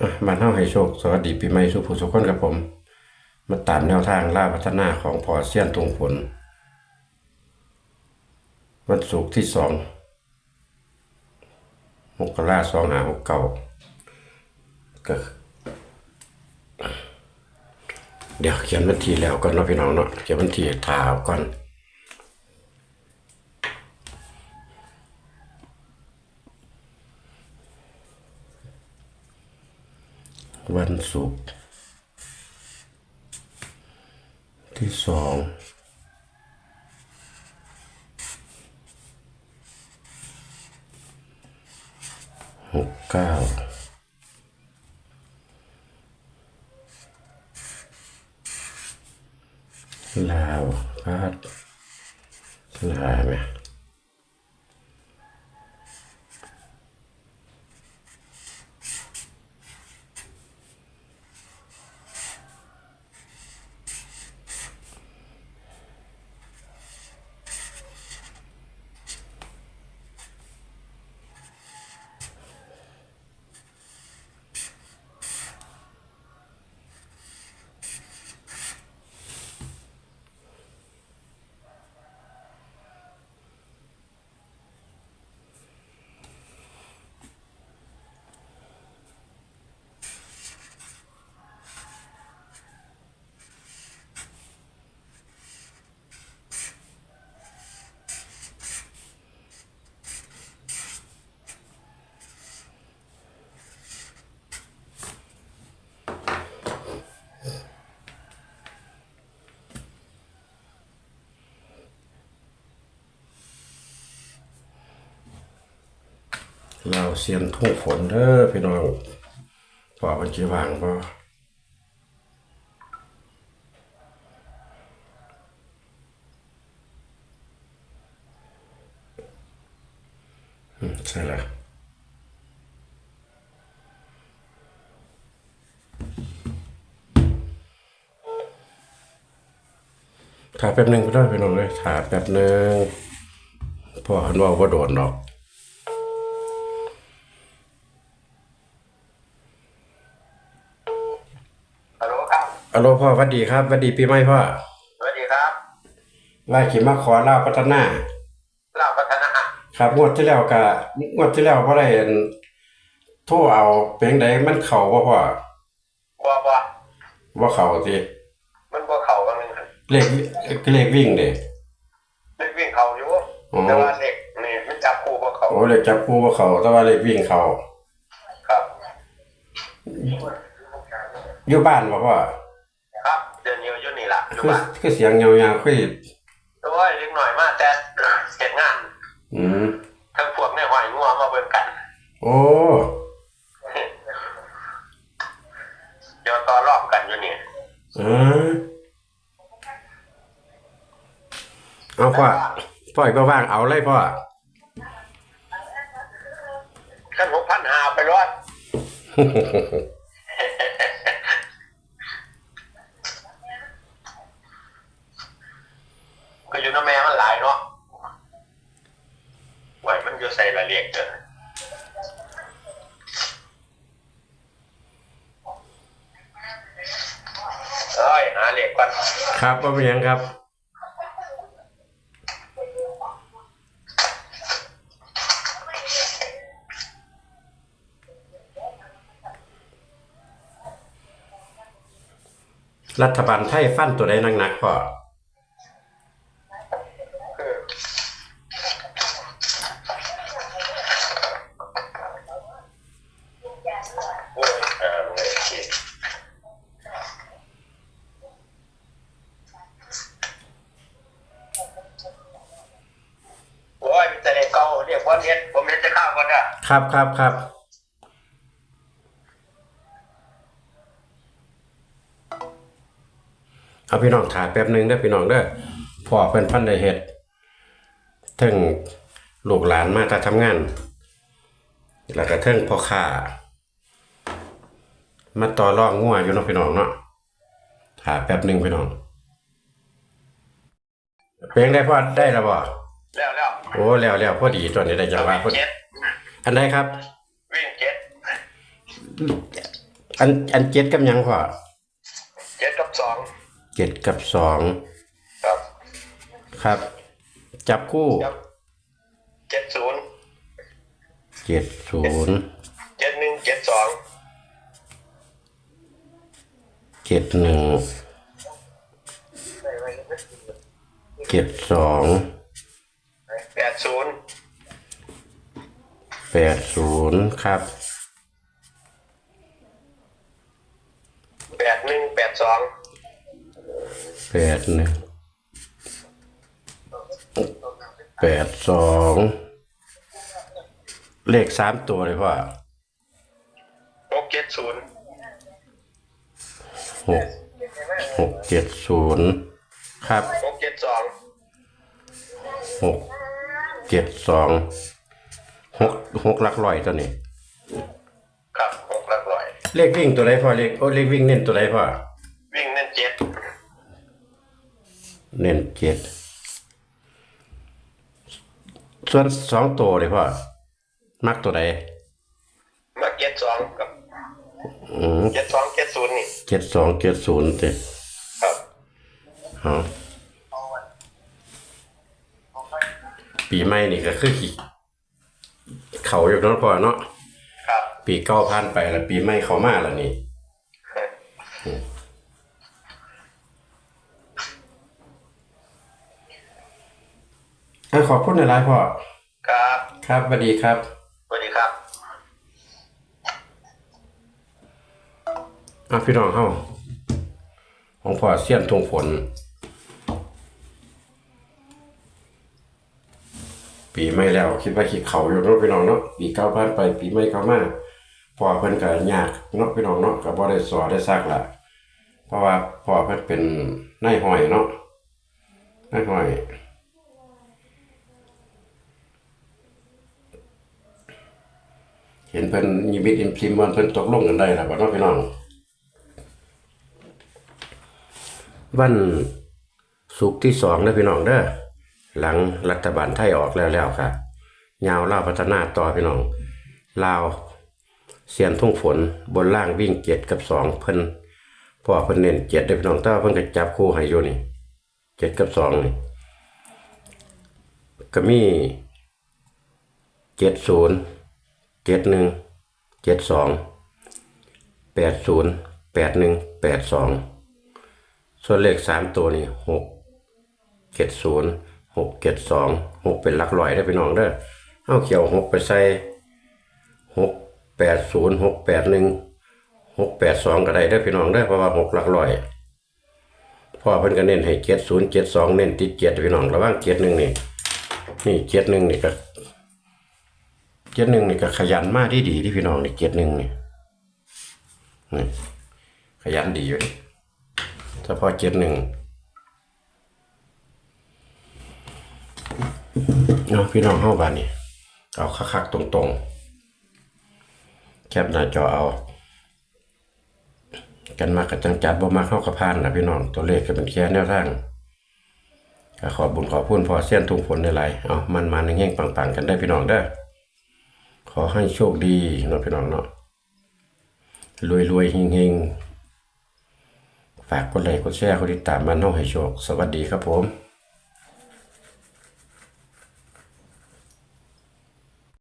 อะบ้านเฮาให้โชค สวัสดีปีใหม่สุผู้สุขคนกับผม มาตามแนวทางล่าพัฒนาของพอเซียนตรงผล วันศุกร์ที่สองมกราสองหาหกเก้าก็เดี๋ยวเขียนวันที่แล้วก่อนเนาะพี่น้องเนาะเขียนวันที่ถาเอาก่อน วันศุกร์ที่สองหกเก้าลาวพัดลาไหม เราเสียนทุ่งฝนเด้อพี่น้องพอมันจีวางบ่ใช่แล้วถ่ายแป๊บหนึงก็ได้พี่น้องเลยถ่ายแป๊บหนึงพอหันว่าว่าโดนดอก ฮัลโหลครับ อโลพ่อหวัดดีครับหวัดดีปีใหม่พ่อสวัสดีครับว่าขีมาขอลาวพัฒนาลาบพัฒนาครับงวดที่แล้วก็งวดที่แล้วบ่ได้อั่นโทรเอาเพียงใดมันเข้าบ่พ่อบัวบัวบ่เข้าติมันบัวเข่ากันนึงครับเลขเลขวิ่งเด้เด็กวิ่งเข่าอยู่อ๋อแต่ว่าเด็กนี่มันจับคู่บัวเข่าโอ้เลขจับคู่บ่เข้าแต่ว่าเลขวิ่งเข้าครับอยู่บ้านบ่พ่อครับเดิ นอยู่อยู่นี่ล่ะอยู่คือบ้านคือเสียงยาวๆคือโอ้ยเล็กหน่อยมากแต่เสร็จงาน อืมทั้งพวกในหอยงัวมาเบิ่งกัน โอ้เดี๋ยวต่อรอบกันอยู่นี่อ่าเอาพ่อพ่ออีกบ่ว่างเอาเลยพ่อขั้นหกพันหาไปรอดก็อยู่น้ำแมันหลายเนาะไหวมันอยู่ใส่ละเลียกเด้อเอ้ยหาเหล็กก่อนครับบ่เป็นหยังครับ รัฐบาลไทยฟันตัวใดหนักๆพ่อคือโอ้ยอ่าเลยโอเคโอ้ยมีแต่เด็กเก่าเรียกว่าเน็ตผมเน็ตจะเข้าก่อนอะ ครับครับครับเอาพี่น้องถ่ายแป๊บหนึงเด้อพี่น้องเด้อพ่อเพิ่นพันได้เฮ็ดถึงลูกหลานมาแต่ทำงาน แล้วก็เทิงพ่อค้ามาต่อรองงัวอยู่เนาะพี่น้องเนาะถ่ายแป๊บหนึงพี่น้องเพลงได้พอได้แล้วบ่แล้วแล้วโอ้แล้วแล้วพอดีตอนนี้ได้จังหวะพอดีเจ็ด อันใดครับ วิ่งเจ็ดอันอันเจ็ดกับหยังพ่อเจ็ดกับสองเจ็ดกับสองครับครับ จับคู่ครับเจ็ดศูนย์เจ็ดศูนย์เจ็ดหนึ่งเจ็ดสองเจ็ดหนึ่งเจ็ดสองแปดศูนย์ แปดศูนย์ครับแปดหนึ่งแปดสองแปดหนึ่งแปดสองเลขสามตัวเลยพ่อหกเจ็ดศูนย์หกหกเจ็ดศูนย์ครับหกเจ็ดสองหกเจ็ดสอง หกหกหลักร้อยตัวนี้ ครับหกหลักร้อย เลขวิ่งตัวไหนพ่อเลขโอ้เลขวิ่งเน้นตัวไหนพ่อวิ่งเน้นเจ็ดเน้นเจ็ดส่วนสองตัวเลยพ่อมักตัวใดมาเจ็ดสองกับอืมเจ็ดสองเจ็ดศูนย์นี่เจ็ดสองเจ็ดศูนย์เจ็ดครับเอาปีใหม่นี่ก็คือขี้ เขาอยู่เนาะพ่อเนาะครับปีเก้าผ่านไปแล้วปีใหม่เขามาแล้วนี่อะขอบคุณหลายๆพ่อครับครับสวัสดีครับสวัสดีครับอะพี่น้องเฮาของพ่อเสี้ยนทงฝน ปีใหม่แล้ว คิดว่าคิดเขาอยู่เนาะพี่น้องเนาะปีเก้าผ่านไปปีใหม่เข้ามาพ่อเพิ่นก็ยากเนาะพี่น้องเนาะก็บ่ได้สอนได้ซักละเพราะว่าพ่อเพิ่นเป็นนายห้อยเนาะนายห้อยเห็นเพิ่นยิบิดอิมพิมพ์มันเพิ่นตกลงกันได้แล้วบ่เนาะพี่น้องวันศุกร์ที่สองนะพี่น้องเด้อ หลังรัฐบาลไทยออกแล้วแล้วค่ะยาวลาวพัฒนาต่อพี่น้องลาวเสียนทุ่งฝนบนล่างวิ่งเจ็ดกับสองเพิ่นพ่อเพิ่นเน้นเจ็ดเด้พี่น้องแต่ว่าเพิ่นก็จับคู่ให้อยู่นี่เจ็ดกับสองนี่ก็มีเจ็ดศูนย์เจ็ดหนึ่งเจ็ดสองแปดศูนย์แปดหนึ่งแปดสองส่วนเลขสามตัวนี่หกเจ็ดศูนย์ หกเจ็ดสองหกเป็นหลักร้อยได้พี่น้องเด้อเอาเขียวหกไปใส่หกแปดศูนย์หกแปดหนึ่งหกแปดสองก็ได้ได้พี่น้องเด้เพราะว่าหกหลักร้อยพ่อเพิ่นก็เน้นให้เจ็ดศูนย์เจ็ดสองเน้นติดเจ็ดพี่น้องระว่างเจ็ดหนึ่งนี่นี่เจ็ดหนึ่งนี่ก็เจ็ดหนึ่งนี่ก็ขยันมากที่ดีที่พี่น้องนี่เจ็ดหนึ่งนี่นี่ขยันดีอยู่เฉพาะเจ็ดหนึ่ง เนาะพี่น้องเข้าบ้านนี่เอาคักๆตรงๆ แคปหน้าจอเอา กันมากกับจังจัดบ่มาเข้ากระพานนะพี่น้องตัวเลขก็เป็นแค่แนวทางขอบุญขอพูนพอเส้นทุ่งฝนได้ไรเอามันมาเฮงๆปังๆ กันได้พี่น้องได้ขอให้โชคดีเนาะพี่น้องเนาะรวยๆเฮงๆฝากกดไลค์กดแชร์กดติดตามมันน้องให้โชค สวัสดีครับผม